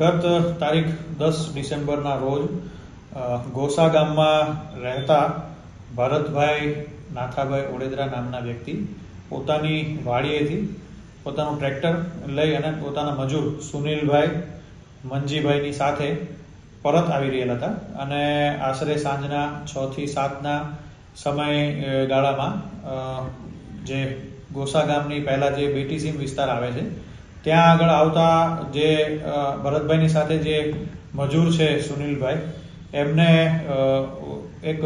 ગત તારીખ દસ ડિસેમ્બરના રોજ ગોસા ગામમાં રહેતા ભરતભાઈ નાથાભાઈ ઓડેદરા નામના વ્યક્તિ પોતાની વાડીએથી પોતાનું ટ્રેક્ટર લઈ અને પોતાના મજૂર સુનિલભાઈ મંજીભાઈની સાથે પરત આવી રહેલા હતા અને આશરે સાંજના છથી સાતના સમય ગાળામાં જે ગોસા ગામની પહેલાં જે બીટીસીમ વિસ્તાર આવે છે ત્યાં આગળ આવતા જે ભરતભાઈની સાથે જે મજૂર છે સુનિલભાઈ, એમને એક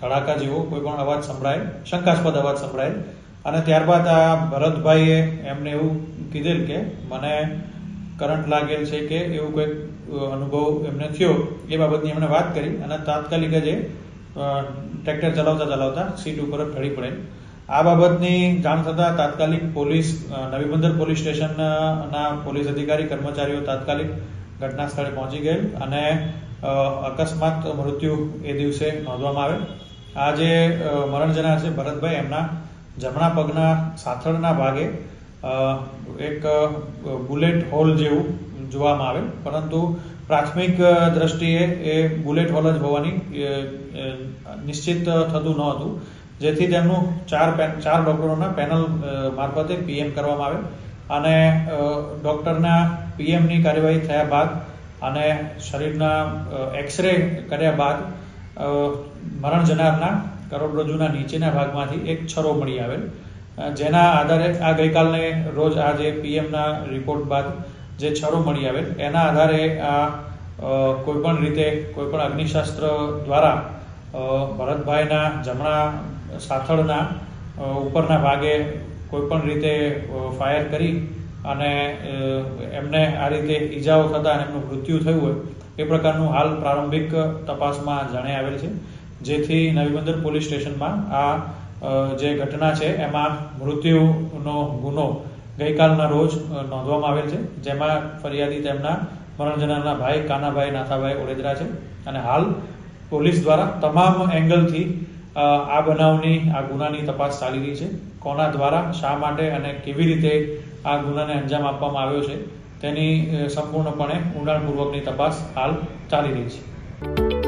ધડાકા જેવો કોઈ પણ અવાજ સંભળાય, શંકાસ્પદ અવાજ સંભળાય. અને ત્યારબાદ આ ભરતભાઈએ એમને એવું કીધેલ કે, મને કરંટ લાગેલ છે કે એવું કંઈક અનુભવ એમને થયો. એ બાબતની એમણે વાત કરી અને તાત્કાલિક જ એ ટ્રેક્ટર ચલાવતા ચલાવતા સીટ ઉપર ઢળી પડેલ. આ બાબતની જાણ થતાં તાત્કાલિક પોલીસ નવી બંદર પોલીસ સ્ટેશનના પોલીસ અધિકારી, કર્મચારીઓ તાત્કાલિક ઘટના સ્થળે પહોંચી ગયેલ અને અકસ્માત મૃત્યુ એ દિવસે નોંધવામાં આવેલ. આ જે મરણ જનાર છે ભરતભાઈ, એમના જમણા પગના સાથળના ભાગે એક બુલેટ હોલ જેવું જોવામાં આવેલ. પરંતુ પ્રાથમિક દ્રષ્ટિએ એ બુલેટ હોલ જ હોવાની નિશ્ચિત થતું ન હતું. જેથી તેમનું ચાર પેન ચાર ડોક્ટરોના પેનલ મારફતે પીએમ કરવામાં આવે. અને ડૉક્ટરના પીએમની કાર્યવાહી થયા બાદ અને શરીરના એક્સરે કર્યા બાદ મરણ જનારના કરોડરજ્જુના નીચેના ભાગમાંથી એક છરો મળી આવેલ. જેના આધારે આ ગઈકાલને રોજ આ જે પીએમના રિપોર્ટ બાદ જે છરો મળી આવેલ, એના આધારે આ કોઈપણ રીતે કોઈપણ અગ્નિશાસ્ત્ર દ્વારા ભરતભાઈના જમણા સાથળના ઉપરના ભાગે કોઈપણ રીતે ફાયર કરી અને એમને આ રીતે ઈજાઓ થતાં અને એમનું મૃત્યુ થયું હોય, એ પ્રકારનું હાલ પ્રારંભિક તપાસમાં જાણે આવેલ છે. જેથી નવી બંદર પોલીસ સ્ટેશનમાં આ જે ઘટના છે, એમાં મૃત્યુનો ગુનો ગઈકાલના રોજ નોંધવામાં આવેલ છે. જેમાં ફરિયાદી તેમના મરણજનારના ભાઈ કાનાભાઈ નાથાભાઈ ઓડેદરા છે. અને હાલ પોલીસ દ્વારા તમામ એંગલથી આ બનાવની, આ ગુનાની તપાસ ચાલી રહી છે. કોના દ્વારા, શા માટે અને કેવી રીતે આ ગુનાને અંજામ આપવામાં આવ્યો છે તેની સંપૂર્ણપણે ઊંડાણપૂર્વકની તપાસ હાલ ચાલી રહી છે.